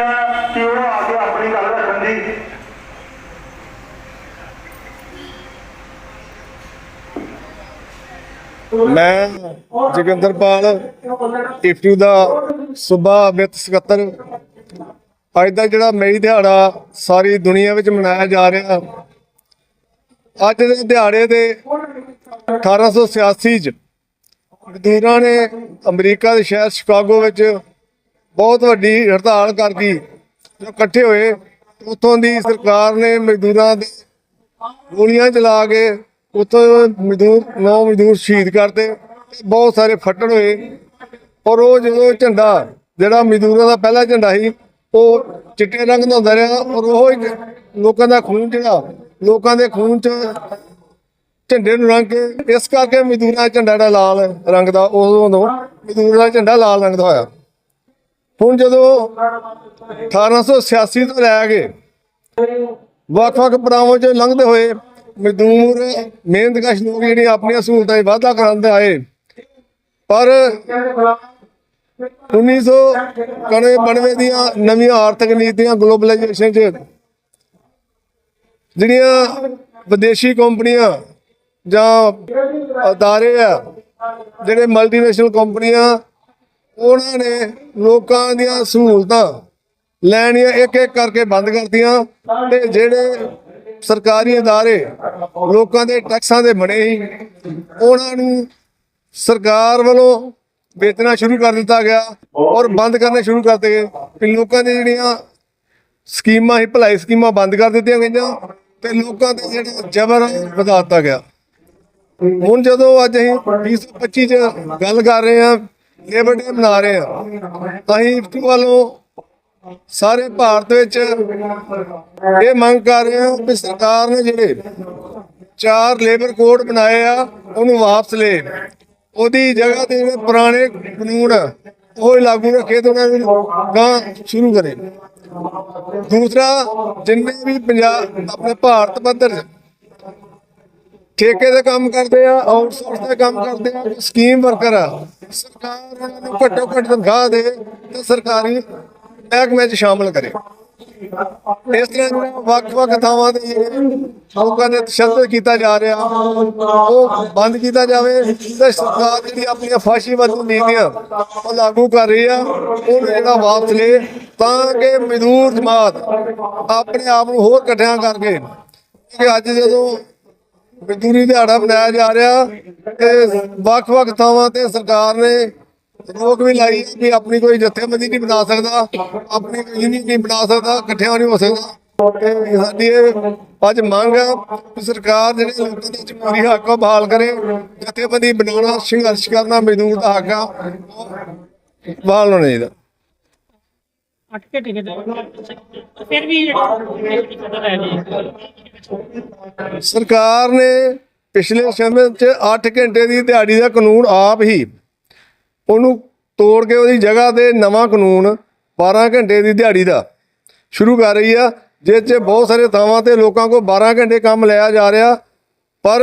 ਆ ਕਿ ਉਹ ਆ ਕੇ ਆਪਣੀ ਗੱਲ ਰੱਖਣ ਦੀ। ਮੈਂ ਜੋਗਿੰਦਰਪਾਲ ਇਫਟੂ ਦਾ ਸੂਬਾ ਵਿੱਤ ਸਕੱਤਰ। ਅੱਜ ਦਾ ਜਿਹੜਾ ਮਈ ਦਿਹਾੜਾ ਸਾਰੀ ਦੁਨੀਆ ਵਿੱਚ ਮਨਾਇਆ ਜਾ ਰਿਹਾ, ਅੱਜ ਦੇ ਦਿਹਾੜੇ ਦੇ 1886 ਚ ਮਜ਼ਦੂਰਾਂ ਨੇ ਅਮਰੀਕਾ ਦੇ ਸ਼ਹਿਰ ਸ਼ਿਕਾਗੋ ਵਿੱਚ ਬਹੁਤ ਵੱਡੀ ਹੜਤਾਲ ਕਰਦੀ ਜੋ ਇਕੱਠੇ ਹੋਏ, ਉੱਥੋਂ ਦੀ ਸਰਕਾਰ ਨੇ ਮਜ਼ਦੂਰਾਂ ਦੇ ਗੋਲੀਆਂ ਚਲਾ ਕੇ ਉੱਥੋਂ ਮਜ਼ਦੂਰ, ਨੌ ਮਜ਼ਦੂਰ ਸ਼ਹੀਦ ਕਰਤੇ ਬਹੁਤ ਸਾਰੇ ਫੱਟੜ ਹੋਏ। ਔਰ ਉਹ ਜਦੋਂ ਝੰਡਾ, ਜਿਹੜਾ ਮਜ਼ਦੂਰਾਂ ਦਾ ਪਹਿਲਾ ਝੰਡਾ ਸੀ, ਉਹ ਚਿੱਟੇ ਰੰਗ ਦਾ ਹੁੰਦਾ ਰਿਹਾ ਔਰ ਉਹ ਲੋਕਾਂ ਦਾ ਖੂਨ ਜਿਹੜਾ, ਲੋਕਾਂ ਦੇ ਖੂਨ 'ਚ ਝੰਡੇ ਨੂੰ ਰੰਗ ਕੇ, ਇਸ ਕਰਕੇ ਮਜ਼ਦੂਰਾਂ ਦਾ ਝੰਡਾ ਜਿਹੜਾ ਲਾਲ ਰੰਗ ਦਾ, ਉਦੋਂ ਮਜ਼ਦੂਰਾਂ ਦਾ ਝੰਡਾ ਲਾਲ ਰੰਗ ਦਾ ਹੋਇਆ। ਹੁਣ ਜਦੋਂ 1886 ਤੋਂ ਲੈ ਕੇ ਵੱਖ-ਵੱਖ ਪੜਾਵਾਂ 'ਚ ਲੰਘਦੇ ਹੋਏ ਮਜ਼ਦੂਰ ਮਿਹਨਤਕਸ਼ ਲੋਕ ਜਿਹੜੇ ਆਪਣੀਆਂ ਸਹੂਲਤਾਂ 'ਚ ਵਾਧਾ ਕਰਾਉਂਦੇ ਆਏ, ਪਰ 1991 ਦੀਆਂ ਨਵੀਆਂ ਆਰਥਿਕ ਨੀਤੀਆਂ ਗਲੋਬਲਾਈਜੇਸ਼ਨ 'ਚ ਜਿਹੜੀਆਂ ਵਿਦੇਸ਼ੀ ਕੰਪਨੀਆਂ ਜਾਂ ਅਦਾਰੇ ਆ, ਜਿਹੜੇ ਮਲਟੀਨੈਸ਼ਨਲ ਕੰਪਨੀਆਂ ਉਹਨਾਂ ਨੇ ਲੋਕਾਂ ਦੀਆਂ ਸਹੂਲਤਾਂ ਲੈਣੀਆਂ ਇੱਕ ਇੱਕ ਕਰਕੇ ਬੰਦ ਕਰਤੀਆਂ ਤੇ ਜਿਹੜੇ ਸਰਕਾਰੀ ਅਦਾਰੇ ਲੋਕਾਂ ਦੇ ਟੈਕਸਾਂ ਦੇ ਬਣੇ ਸੀ, ਉਹਨਾਂ ਨੂੰ ਸਰਕਾਰ ਵੱਲੋਂ ਵੇਚਣਾ ਸ਼ੁਰੂ ਕਰ ਦਿੱਤਾ ਗਿਆ ਔਰ ਬੰਦ ਕਰਨੇ ਸ਼ੁਰੂ ਕਰਤੇ ਗਏ। ਕਿ ਲੋਕਾਂ ਦੀ ਜਿਹੜੀਆਂ ਸਕੀਮਾਂ ਸੀ, ਭਲਾਈ ਸਕੀਮਾਂ ਬੰਦ ਕਰ ਦਿੱਤੀਆਂ ਗਈਆਂ ਤੇ ਲੋਕਾਂ ਦੇ ਜਿਹੜਾ ਜ਼ਬਰ ਵਧਾ ਦਿੱਤਾ ਗਿਆ। ਹੁਣ ਜਦੋਂ ਅੱਜ ਅਸੀਂ 2025 ਚ ਗੱਲ ਕਰ ਰਹੇ ਹਾਂ ਲੇਬਰ ਡੇ ਮਨਾ ਰਹੇ ਹਾਂ ਅਸੀਂ ਇਫਤੂ ਵੱਲੋਂ ਸਾਰੇ ਭਾਰਤ ਵਿੱਚ ਇਹ ਮੰਗ ਕਰ ਰਹੇ ਹਾਂ ਕਿ ਸਰਕਾਰ ਨੇ ਜਿਹੜੇ ਚਾਰ ਲੇਬਰ ਕੋਡ ਬਣਾਏ ਆ, ਉਹਨੂੰ ਵਾਪਸ ਲੈ ਉਹਦੀ ਜਗ੍ਹਾ ਤੇ ਜਿਹੜੇ ਪੁਰਾਣੇ ਕਾਨੂੰਨ ਉਹ ਲਾਗੂ ਰੱਖੇ ਤੇ ਉਹਨਾਂ ਨੂੰ ਗਾਂ ਸ਼ੁਰੂ ਕਰੇ। ਦੂਸਰਾ, ਜਿੰਨੇ ਵੀ ਪੰਜਾਬ, ਆਪਣੇ ਭਾਰਤ ਪੱਧਰ ਠੇਕੇ ਦੇ ਕੰਮ ਕਰਦੇ ਆ ਆਊਟਸੋਰਸ ਦੇ ਕੰਮ ਕਰਦੇ ਆ ਸਕੀਮ ਵਰਕਰ ਆ। ਸਰਕਾਰ ਉਹਨਾਂ ਨੂੰ ਘੱਟੋ ਘੱਟ ਤਨਖਾਹ ਦੇ ਤੇ ਸਰਕਾਰੀ ਮਹਿਕਮੇ 'ਚ ਸ਼ਾਮਲ ਕਰੇ। ਇਸ ਤਰ੍ਹਾਂ ਵੱਖ-ਵੱਖ ਥਾਵਾਂ ਤੇ ਲੋਕਾਂ ਦੇ ਤਸ਼ੱਦਦ ਕੀਤਾ ਜਾ ਰਿਹਾ, ਉਹ ਬੰਦ ਕੀਤਾ ਜਾਵੇ ਤੇ ਸਰਕਾਰ ਜਿਹੜੀ ਆਪਣੀਆਂ ਫਾਸ਼ੀਵਾਦੀ ਨੀਤੀਆਂ ਉਹ ਲਾਗੂ ਕਰ ਰਹੀ ਆ, ਉਹ ਇਹਦਾ ਵਾਪਸ ਲੈ ਤਾਂ ਕਿ ਮਜ਼ਦੂਰ ਜਮਾਤ ਆਪਣੇ ਆਪ ਨੂੰ ਹੋਰ ਇਕੱਠਿਆਂ ਕਰਕੇ ਕਿ ਅੱਜ ਜਦੋਂ ਮਜ਼ਦੂਰੀ ਦਿਹਾੜਾ ਮਨਾਇਆ ਜਾ ਰਿਹਾ ਤੇ ਵੱਖ-ਵੱਖ ਥਾਵਾਂ ਤੇ ਸਰਕਾਰ ਨੇ ਰੋਕ ਵੀ ਲਾਈ ਹੈ ਕਿ ਆਪਣੀ ਕੋਈ ਜਥੇਬੰਦੀ ਨਹੀਂ ਬਣਾ ਸਕਦਾ, ਆਪਣੀ ਕੋਈ ਯੂਨੀਅਨ ਨਹੀਂ ਬਣਾ ਸਕਦਾ, ਇਕੱਠਿਆਂ ਨਹੀਂ ਹੋ ਸਕਦਾ। ਤੇ ਸਾਡੀ ਇਹ ਅੱਜ ਮੰਗ ਹੈ ਸਰਕਾਰ ਜਿਹੜੇ ਲੋਕਾਂ ਦੇ ਜਮਹੂਰੀ ਹੱਕ ਉਹ ਬਹਾਲ ਕਰੇ, ਜਥੇਬੰਦੀ ਬਣਾਉਣਾ, ਸੰਘਰਸ਼ ਕਰਨਾ ਮਜ਼ਦੂਰ ਦਾ ਹੱਕ ਆ, ਉਹ ਬਹਾਲ ਹੋਣਾ ਚਾਹੀਦਾ। ਅੱਠ ਘੰਟੇ ਦੇ ਫਿਰ ਵੀ ਜਿਹੜੀ ਸਰਕਾਰ ਨੇ ਪਿਛਲੇ ਸਮੇਂ 'ਚ 8 ਘੰਟੇ ਦੀ ਦਿਹਾੜੀ ਦਾ ਕਾਨੂੰਨ ਆਪ ਹੀ ਉਹਨੂੰ ਤੋੜ ਕੇ ਉਹਦੀ ਜਗ੍ਹਾ ਤੇ ਨਵਾਂ ਕਾਨੂੰਨ 12 ਘੰਟੇ ਦੀ ਦਿਹਾੜੀ ਦਾ ਸ਼ੁਰੂ ਕਰ ਰਹੀ ਆ, ਜਿਸ 'ਚ ਬਹੁਤ ਸਾਰੇ ਥਾਵਾਂ ਤੇ ਲੋਕਾਂ ਕੋਲ 12 ਘੰਟੇ ਕੰਮ ਲਿਆ ਜਾ ਰਿਹਾ, ਪਰ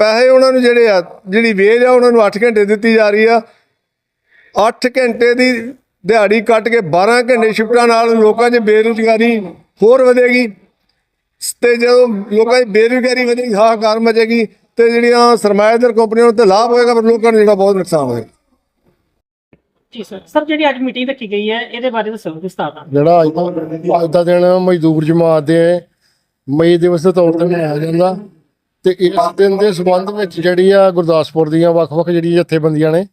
ਪੈਸੇ ਉਹਨਾਂ ਨੂੰ ਜਿਹੜੇ ਆ, ਜਿਹੜੀ ਵੇਜ ਆ, ਉਹਨਾਂ ਨੂੰ 8 ਘੰਟੇ ਦਿੱਤੀ ਜਾ ਰਹੀ ਆ। 8 ਘੰਟੇ ਦੀ ਦਿਹਾੜੀ ਕੱਟ ਕੇ 12 ਘੰਟੇ ਸ਼ਿਫਟਾਂ ਨਾਲ ਲੋਕਾਂ 'ਚ ਬੇਰੁਜ਼ਗਾਰੀ ਹੋਰ ਵਧੇਗੀ। ਤੇ ਜਦੋਂ ਲੋਕਾਂ ਦੀ ਬੇਰੁਜ਼ਗਾਰੀ ਵਧੇਗੀ ਹਾਹਾਕਾਰ ਮਚੇਗੀ ਤੇ ਜਿਹੜੀਆਂ ਸਰਮਾਏਦਾਰ ਕੰਪਨੀਆਂ ਨੂੰ ਤੇ ਲਾਭ ਹੋਏਗਾ ਪਰ ਲੋਕਾਂ ਨੂੰ ਜਿਹੜਾ ਬਹੁਤ ਨੁਕਸਾਨ ਹੋਏਗਾ। ਜੀ ਸਰ ਸਰ ਜਿਹੜੀ ਅੱਜ ਮੀਟਿੰਗ ਰੱਖੀ ਗਈ ਹੈ ਇਹਦੇ ਬਾਰੇ ਦੱਸੋ ਵਿਸਤਾਰ ਨਾਲ। ਜਿਹੜਾ ਅੱਜ ਦਾ ਅੱਜ ਦਾ ਦਿਨ ਮਜ਼ਦੂਰ ਜਮਾਤ ਦੇ ਮਈ ਦਿਵਸ ਦੇ ਤੌਰ ਤੇ ਮਨਾਇਆ ਜਾਂਦਾ ਤੇ ਇਸ ਦਿਨ ਦੇ ਸਬੰਧ ਵਿੱਚ ਜਿਹੜੀ ਆ ਗੁਰਦਾਸਪੁਰ ਦੀਆਂ ਵੱਖ-ਵੱਖ ਜਿਹੜੀ ਜਥੇਬੰਦੀਆਂ ਨੇ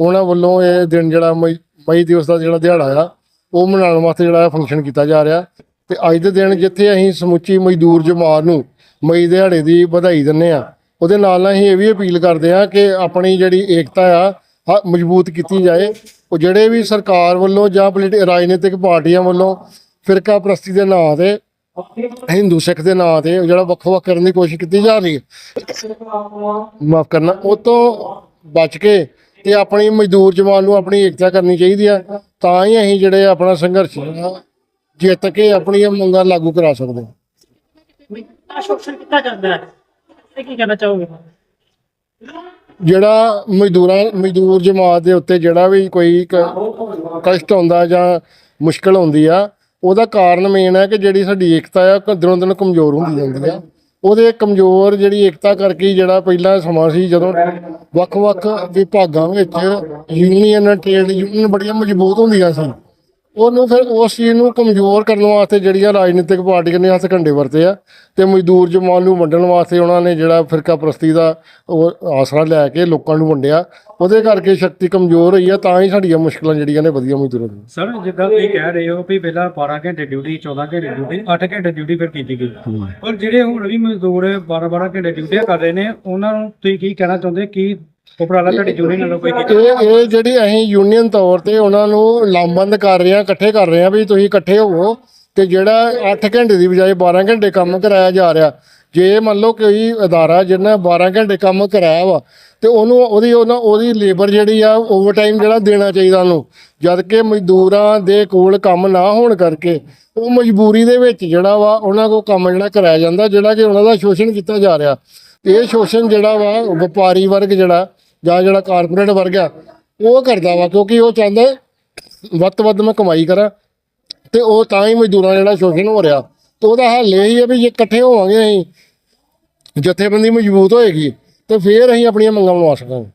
ਉਹਨਾਂ ਵੱਲੋਂ ਇਹ ਦਿਨ ਜਿਹੜਾ ਮਈ ਮਈ ਦਿਵਸ ਦਾ ਜਿਹੜਾ ਦਿਹਾੜਾ ਆ, ਉਹ ਮਨਾਉਣ ਵਾਸਤੇ ਜਿਹੜਾ ਫੰਕਸ਼ਨ ਕੀਤਾ ਜਾ ਰਿਹਾ। ਤੇ ਅੱਜ ਦੇ ਦਿਨ ਜਿੱਥੇ ਅਸੀਂ ਸਮੁੱਚੀ ਮਜ਼ਦੂਰ ਜਮਾਤ ਨੂੰ ਮਈ ਦਿਹਾੜੇ ਦੀ ਵਧਾਈ ਦਿੰਨੇ ਆ ਉਹਦੇ ਨਾਲ ਨਾਲ ਅਸੀਂ ਇਹ ਵੀ ਅਪੀਲ ਕਰਦੇ ਆ ਕਿ ਆਪਣੀ ਜਿਹੜੀ ਏਕਤਾ ਆ ਮਜ਼ਬੂਤ ਕੀਤੀ ਜਾਏ। ਉਹ ਜਿਹੜੇ ਵੀ ਸਰਕਾਰ ਵੱਲੋਂ ਜਾਂ ਪੋਲੀਟਿਕ ਰਾਜਨੀਤਿਕ ਪਾਰਟੀਆਂ ਵੱਲੋਂ ਫਿਰਕਾ ਪ੍ਰਸਤੀ ਦੇ ਨਾਂ ਤੇ, ਹਿੰਦੂ ਸਿੱਖ ਦੇ ਨਾਂ ਤੇ ਜਿਹੜਾ ਵੱਖ-ਵੱਖ ਕਰਨ ਦੀ ਕੋਸ਼ਿਸ਼ ਕੀਤੀ ਜਾ ਰਹੀ ਹੈ। ਮਾਫ ਕਰਨਾ, ਉਹ ਤੋਂ ਬਚ ਕੇ ਤੇ ਆਪਣੀ ਮਜ਼ਦੂਰ ਜਵਾਨ ਨੂੰ ਆਪਣੀ ਏਕਤਾ ਕਰਨੀ ਚਾਹੀਦੀ ਆ ਤਾਂ ਹੀ ਅਸੀਂ ਜਿਹੜੇ ਆਪਣਾ ਸੰਘਰਸ਼ ਜਿਹੜਾ ਜਿੱਤ ਕੇ ਆਪਣੀਆਂ ਮੰਗਾਂ ਲਾਗੂ ਕਰਾ ਸਕਦੇ ਹਾਂ। ਆ ਸ਼ੋਸ਼ਣ ਕੀਤਾ ਜਾਂਦਾ ਹੈ ਇਹ ਕੀ ਕਹਿਣਾ ਚਾਹੋਗੇ? ਜਿਹੜਾ ਮਜ਼ਦੂਰਾਂ ਮਜ਼ਦੂਰ ਜਮਾਤ ਦੇ ਉੱਤੇ ਜਿਹੜਾ ਵੀ ਕੋਈ ਕਸ਼ਟ ਹੁੰਦਾ ਜਾਂ ਮੁਸ਼ਕਲ ਆਉਂਦੀ ਆ ਉਹਦਾ ਕਾਰਨ ਮੇਨ ਹੈ ਕਿ ਜਿਹੜੀ ਸਾਡੀ ਏਕਤਾ ਆ ਦਿਨੋਂ ਦਿਨ ਕਮਜ਼ੋਰ ਹੁੰਦੀ ਜਾਂਦੀ ਆ। ਉਹਦੇ ਕਮਜ਼ੋਰ ਜਿਹੜੀ ਏਕਤਾ ਕਰਕੇ ਜਿਹੜਾ ਪਹਿਲਾ ਸਮਾਂ ਸੀ ਜਦੋਂ ਵੱਖ-ਵੱਖ ਵਿਭਾਗਾਂ ਵਿੱਚ ਯੂਨੀਅਨ ਟ੍ਰੇਡ ਯੂਨੀਅਨ ਬੜੀਆਂ ਮਜ਼ਬੂਤ ਹੁੰਦੀਆਂ ਸੀ। ਉਹਨੂੰ ਫਿਰ ਉਸ ਚੀਜ਼ ਨੂੰ ਕਮਜ਼ੋਰ ਕਰਨ ਵਾਸਤੇ ਜਿਹੜੀਆਂ ਰਾਜਨੀਤਿਕ ਪਾਰਟੀਆਂ ਨੇ ਹੱਥ ਕੰਡੇ ਵਰਤੇ ਆ ਤੇ ਮਜ਼ਦੂਰ ਜਮਾਨ ਨੂੰ ਵੰਡਣ ਵਾਸਤੇ ਉਹਨਾਂ ਨੇ ਜਿਹੜਾ ਫਿਰਕਾ ਪ੍ਰਸਤੀ ਦਾ ਉਹ ਆਸਰਾ ਲੈ ਕੇ ਲੋਕਾਂ ਨੂੰ ਵੰਡਿਆ ਉਹਦੇ ਕਰਕੇ ਸ਼ਕਤੀ ਕਮਜ਼ੋਰ ਹੋਈ ਆ ਤਾਂ ਹੀ ਸਾਡੀਆਂ ਮੁਸ਼ਕਲਾਂ ਜਿਹੜੀਆਂ ਨੇ ਵਧੀਆ ਮਜ਼ਦੂਰਾਂ ਦੀਆਂ। ਸਰ ਜਿੱਦਾਂ ਤੁਸੀਂ ਕਹਿ ਰਹੇ ਹੋ ਵੀ ਪਹਿਲਾਂ 12 ਘੰਟੇ ਡਿਊਟੀ 14 ਘੰਟੇ ਡਿਊਟੀ 8 ਘੰਟੇ ਡਿਊਟੀ ਫਿਰ ਕੀਤੀ ਗਈ। ਪਰ ਜਿਹੜੇ ਹੁਣ ਵੀ ਮਜ਼ਦੂਰ 12 12 ਘੰਟੇ ਡਿਊਟੀਆਂ ਕਰ ਰਹੇ ਨੇ ਉਹਨਾਂ ਨੂੰ ਤੁਸੀਂ ਕੀ ਕਹਿਣਾ ਚਾਹੁੰਦੇ ਕੀ ਉਪਰਾਲਾ ਤੁਹਾਡੀ ਯੂਨੀਅਨ ਵੱਲੋਂ ਕੋਈ ਕੀਤਾ? ਇਹ ਇਹ ਜਿਹੜੀ ਅਸੀਂ ਯੂਨੀਅਨ ਤੌਰ ਤੇ ਉਹਨਾਂ ਨੂੰ ਲਾਮਬੰਦ ਕਰ ਰਹੇ ਆ ਇਕੱਠੇ ਕਰ ਰਹੇ ਆ ਵੀ ਤੁਸੀਂ ਇਕੱਠੇ ਹੋਵੋ ਤੇ ਜਿਹੜਾ 8 ਘੰਟੇ ਦੀ ਬਜਾਏ 12 ਘੰਟੇ ਕੰਮ ਕਰਾਇਆ ਜਾ ਰਿਹਾ ਜੇ ਮੰਨ ਲਓ ਕੋਈ ਅਦਾਰਾ ਜਿਹਨੇ 12 ਘੰਟੇ ਕੰਮ ਕਰਾਇਆ ਵਾ ਤੇ ਉਹਨੂੰ ਉਹਦੀ ਉਹਨਾਂ ਉਹਦੀ ਲੇਬਰ ਜਿਹੜੀ ਆ ਓਵਰਟਾਈਮ ਜਿਹੜਾ ਦੇਣਾ ਚਾਹੀਦਾ ਉਹਨੂੰ ਜਦ ਕਿ ਮਜ਼ਦੂਰਾਂ ਦੇ ਕੋਲ ਕੰਮ ਨਾ ਹੋਣ ਕਰਕੇ ਉਹ ਮਜਬੂਰੀ ਦੇ ਵਿੱਚ ਜਿਹੜਾ ਵਾ ਉਹਨਾਂ ਕੋਲ ਕੰਮ ਜਿਹੜਾ ਕਰਾਇਆ ਜਾਂਦਾ ਜਿਹੜਾ ਕਿ ਉਹਨਾਂ ਦਾ ਸ਼ੋਸ਼ਣ ਕੀਤਾ ਜਾ ਰਿਹਾ। ਇਹ ਸ਼ੋਸ਼ਣ ਜਿਹੜਾ ਵਾ, ਵਪਾਰੀ ਵਰਗ ਜਿਹੜਾ, ਜਾਂ ਜਿਹੜਾ ਕਾਰਪੋਰੇਟ ਵਰਗ ਆ, ਉਹ ਕਰਦਾ ਵਾ, ਕਿਉਂਕਿ ਉਹ ਚਾਹੁੰਦਾ ਵੱਧ ਤੋਂ ਵੱਧ ਮੈਂ ਕਮਾਈ ਕਰਾਂ, ਤੇ ਉਹ ਤਾਂ ਹੀ ਮਜ਼ਦੂਰਾਂ ਦਾ ਜਿਹੜਾ ਸ਼ੋਸ਼ਣ ਹੋ ਰਿਹਾ। ਤੇ ਉਹਦਾ ਹੱਲ ਇਹ ਹੈ ਵੀ ਜੇ ਇਕੱਠੇ ਹੋਵਾਂਗੇ ਅਸੀਂ, ਜਥੇਬੰਦੀ ਮਜ਼ਬੂਤ ਹੋਏਗੀ, ਤੇ ਫਿਰ ਅਸੀਂ ਆਪਣੀਆਂ ਮੰਗਾਂ ਮਨਵਾ ਸਕਾਂਗੇ।